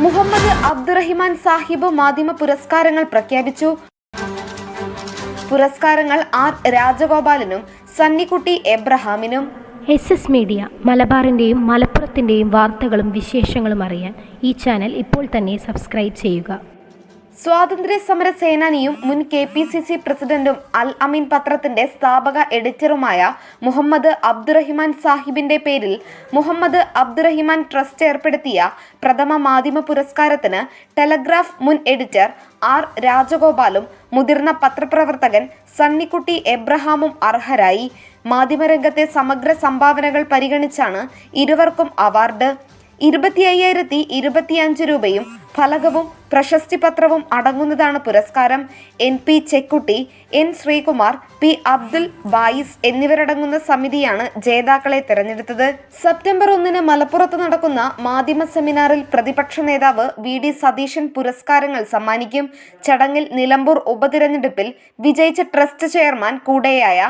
മുഹമ്മദ് അബ്ദുറഹിമാൻ സാഹിബ് മാധ്യമ പുരസ്കാരങ്ങൾ പ്രഖ്യാപിച്ചു. പുരസ്കാരങ്ങൾ ആർ രാജഗോപാലിനും സന്നിക്കുട്ടി എബ്രഹാമിനും. എസ് എസ് മീഡിയ മലബാറിന്റെയും മലപ്പുറത്തിന്റെയും വാർത്തകളും വിശേഷങ്ങളും അറിയാൻ ഈ ചാനൽ ഇപ്പോൾ തന്നെ സബ്സ്ക്രൈബ് ചെയ്യുക. സ്വാതന്ത്ര്യ സമര സേനാനിയും മുൻ കെ പി സി സി പ്രസിഡന്റും അൽ അമീൻ പത്രത്തിന്റെ സ്ഥാപക എഡിറ്ററുമായ മുഹമ്മദ് അബ്ദുറഹിമാൻ സാഹിബിന്റെ പേരിൽ മുഹമ്മദ് അബ്ദുറഹിമാൻ ട്രസ്റ്റ് ഏർപ്പെടുത്തിയ പ്രഥമ മാധ്യമ പുരസ്കാരത്തിന് ടെലഗ്രാഫ് മുൻ എഡിറ്റർ ആർ രാജഗോപാലും മുതിർന്ന പത്രപ്രവർത്തകൻ സണ്ണിക്കുട്ടി എബ്രഹാമും അർഹരായി. മാധ്യമരംഗത്തെ സമഗ്ര സംഭാവനകൾ പരിഗണിച്ചാണ് ഇരുവർക്കും അവാർഡ്. ഇരുപത്തി അയ്യായിരത്തി ഇരുപത്തിയഞ്ച് രൂപയും ഫലകവും പ്രശസ്തി പത്രവും അടങ്ങുന്നതാണ് പുരസ്കാരം. N P Chekkutty N Sreekumar P Abdul Bayis എന്നിവരടങ്ങുന്ന സമിതിയാണ് ജേതാക്കളെ തെരഞ്ഞെടുത്തത്. സെപ്റ്റംബർ ഒന്നിന് മലപ്പുറത്ത് നടക്കുന്ന മാധ്യമ സെമിനാറിൽ പ്രതിപക്ഷ നേതാവ് വി ഡി സതീശൻ പുരസ്കാരങ്ങൾ സമ്മാനിക്കും. ചടങ്ങിൽ നിലമ്പൂർ ഉപതിരഞ്ഞെടുപ്പിൽ വിജയിച്ച ട്രസ്റ്റ് ചെയർമാൻ കൂടെയായ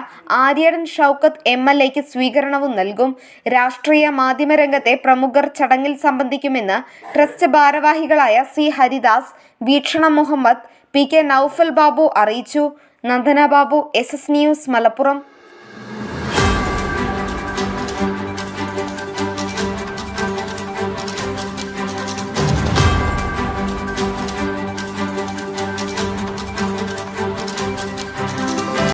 ആര്യടൻ ഷൗക്കത്ത് എം എൽ എക്ക് സ്വീകരണവും നൽകും. രാഷ്ട്രീയ മാധ്യമരംഗത്തെ പ്രമുഖർ ചടങ്ങിൽ സംബന്ധിക്കുമെന്ന് ട്രസ്റ്റ് ഭാരവാഹികളായ C Haridas Veekshana Muhammad P. K. Naufal Babu അറിയിച്ചു. Nandana Babu S. S. News Malappuram.